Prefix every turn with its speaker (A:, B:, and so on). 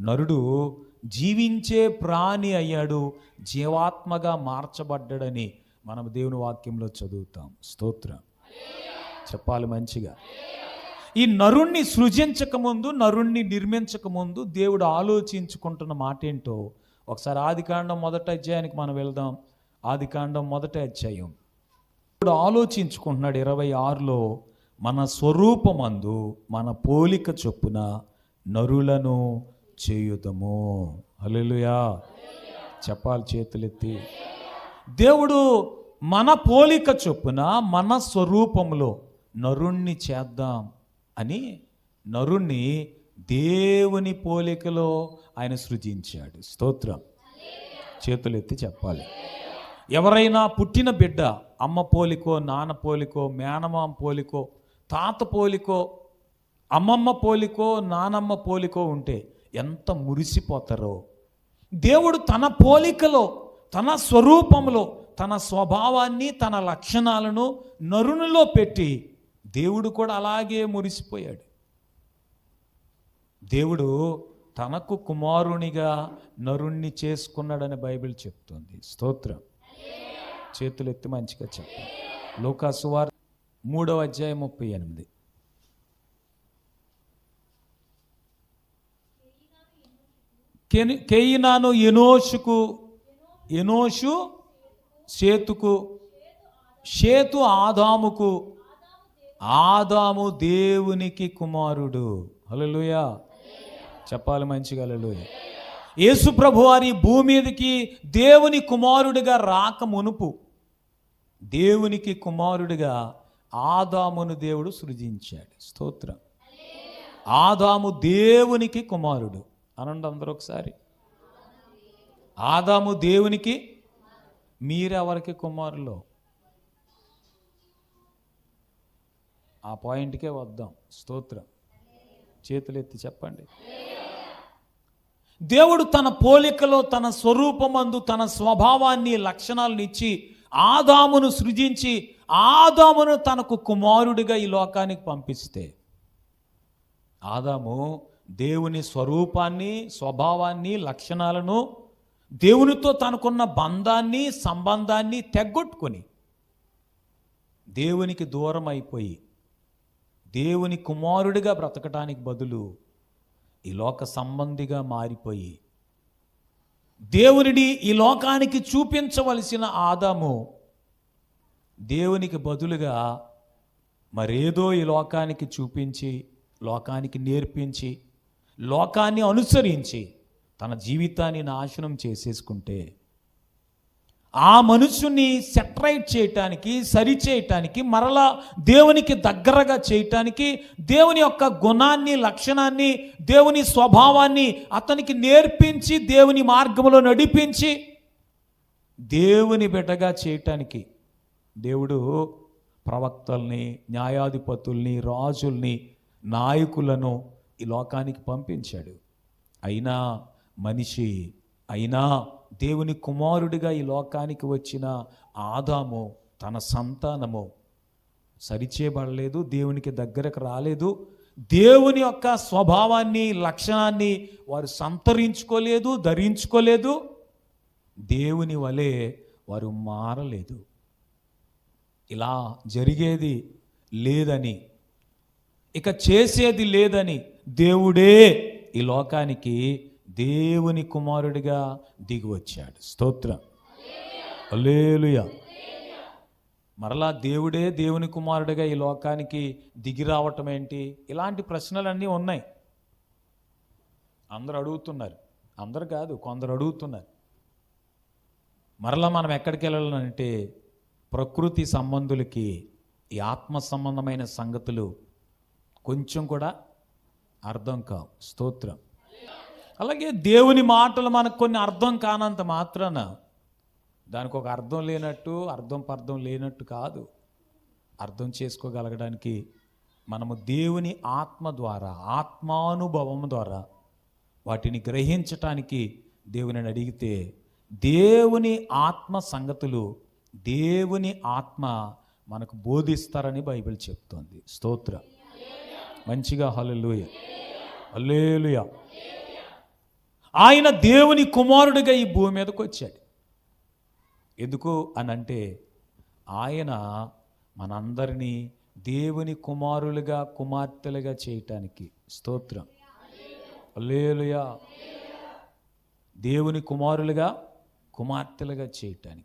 A: నరుడు జీవించే ప్రాణి అయ్యాడు జీవాత్మగా మార్చబడ్డాడని మనం దేవుని వాక్యంలో చదువుతాం. స్తోత్రం. చెప్పాలి మంచిగా. ఈ నరుణ్ణి సృజించకముందు నరుణ్ణి నిర్మించకముందు దేవుడు ఆలోచించుకుంటున్న మాట ఏంటో ఒకసారి ఆదికాండం మొదట అధ్యాయానికి మనం వెళ్దాం. ఆదికాండం మొదట అధ్యాయం. ఇప్పుడు ఆలోచించుకుంటున్నాడు ఇరవై ఆరులో మన స్వరూపమందు మన పోలిక చొప్పున నరులను చేయుదము. హల్లెలూయా. చెప్పాలి చేతులెత్తి. దేవుడు మన పోలిక చొప్పున మన స్వరూపంలో నరుణ్ణి చేద్దాం అని నరుణ్ణి దేవుని పోలికలో ఆయన సృజించాడు. స్తోత్రం. చేతులెత్తి చెప్పాలి. ఎవరైనా పుట్టిన బిడ్డ అమ్మ పోలికో నాన్న పోలికో మేనమామ పోలికో తాత పోలికో అమ్మమ్మ పోలికో నానమ్మ పోలికో ఉంటే ఎంత మురిసిపోతారో. దేవుడు తన పోలికలో తన స్వరూపంలో తన స్వభావాన్ని తన లక్షణాలను నరునిలో పెట్టి దేవుడు కూడా అలాగే మురిసిపోయాడు. దేవుడు తనకు కుమారునిగా నరుణ్ణి చేసుకున్నాడని బైబిల్ చెప్తుంది. స్తోత్రం. చేతులు ఎత్తి మంచిగా చెప్పాలి లోకాసువార్ మూడవ అధ్యాయం ముప్పై ఎనిమిది. కెయినాను ఎనోషుకు ఎనోషు సేతుకు సేతు ఆదాముకు ఆదాము దేవునికి కుమారుడు. హల్లెలూయా. చెప్పాలి మంచిగా హల్లెలూయా. యేసు ప్రభు వారి భూమి మీదకి దేవుని కుమారుడిగా రాక మునుపు దేవునికి కుమారుడిగా ఆదామును దేవుడు సృజించాడు. స్తోత్రం. ఆదాము దేవునికి కుమారుడు. అనండి అందరూ ఒకసారి. ఆదాము దేవునికి మీరెవరికి కుమారులు? ఆ పాయింట్కే వద్దాం. స్తోత్రం. చేతులెత్తి చెప్పండి. దేవుడు తన పోలికలో తన స్వరూపమందు తన స్వభావాన్ని లక్షణాలను ఇచ్చి ఆదామును సృజించి ఆదామును తనకు కుమారుడిగా ఈ లోకానికి పంపిస్తే ఆదాము దేవుని స్వరూపాన్ని స్వభావాన్ని లక్షణాలను దేవునితో తనకున్న బంధాన్ని సంబంధాన్ని తెగ్గొట్టుకొని దేవునికి దూరం అయిపోయి దేవుని కుమారుడిగా బ్రతకటానికి బదులు ఈ లోక సంబంధిగా మారిపోయి దేవునిని ఈ లోకానికి చూపించవలసిన ఆదాము దేవునికి బదులుగా మరేదో ఈ లోకానికి చూపించి లోకానికి నేర్పించి లోకాన్ని అనుసరించి తన జీవితాన్ని నాశనం చేసేసుకుంటే ఆ మనుషుని సెటరైట్ చేయటానికి సరి చేయటానికి మరలా దేవునికి దగ్గరగా చేయటానికి దేవుని యొక్క గుణాన్ని లక్షణాన్ని దేవుని స్వభావాన్ని అతనికి నేర్పించి దేవుని మార్గంలో నడిపించి దేవుని బిడ్డగా చేయటానికి దేవుడు ప్రవక్తల్ని న్యాయాధిపతుల్ని రాజుల్ని నాయకులను ఈ లోకానికి పంపించాడు. అయినా మనిషి అయినా దేవుని కుమారుడిగా ఈ లోకానికి వచ్చిన ఆదాము తన సంతానము సరిచేయబడలేదు దేవునికి దగ్గరకు రాలేదు. దేవుని యొక్క స్వభావాన్ని లక్షణాన్ని వారు సంతరించుకోలేదు ధరించుకోలేదు. దేవుని వలె వారు మారలేదు. ఇలా జరిగేది లేదని ఇక చేసేది లేదని దేవుడే ఈ లోకానికి దేవుని కుమారుడిగా దిగి వచ్చాడు. స్తోత్రం. అలేలుయ మరలా దేవుడే దేవుని కుమారుడిగా ఈ లోకానికి దిగి రావటం ఏంటి? ఇలాంటి ప్రశ్నలన్నీ ఉన్నాయి. అందరూ అడుగుతున్నారు. అందరు కాదు కొందరు అడుగుతున్నారు. మరలా మనం ఎక్కడికి వెళ్ళాలంటే ప్రకృతి సంబంధులకి ఈ ఆత్మ సంబంధమైన సంగతులు కొంచెం కూడా అర్థం కావు. స్తోత్రం. అలాగే దేవుని మాటలు మనకు కొన్ని అర్థం కానంత మాత్రాన దానికి ఒక అర్థం లేనట్టు అర్థం పర్థం లేనట్టు కాదు. అర్థం చేసుకోగలగడానికి మనము దేవుని ఆత్మ ద్వారా ఆత్మానుభవం ద్వారా వాటిని గ్రహించటానికి దేవుని అడిగితే దేవుని ఆత్మ సంగతులు దేవుని ఆత్మ మనకు బోధిస్తారని బైబిల్ చెప్తోంది. స్తోత్ర. మంచిగా హలలుయ అల్లేలుయ ఆయన దేవుని కుమారుడిగా ఈ భూమి మీదకి వచ్చాడు. ఎందుకు అని అంటే ఆయన మనందరినీ దేవుని కుమారులుగా కుమార్తెలుగా చేయటానికి స్తోత్రం. అల్లేలుయా దేవుని కుమారులుగా కుమార్తెలుగా చేయటానికి.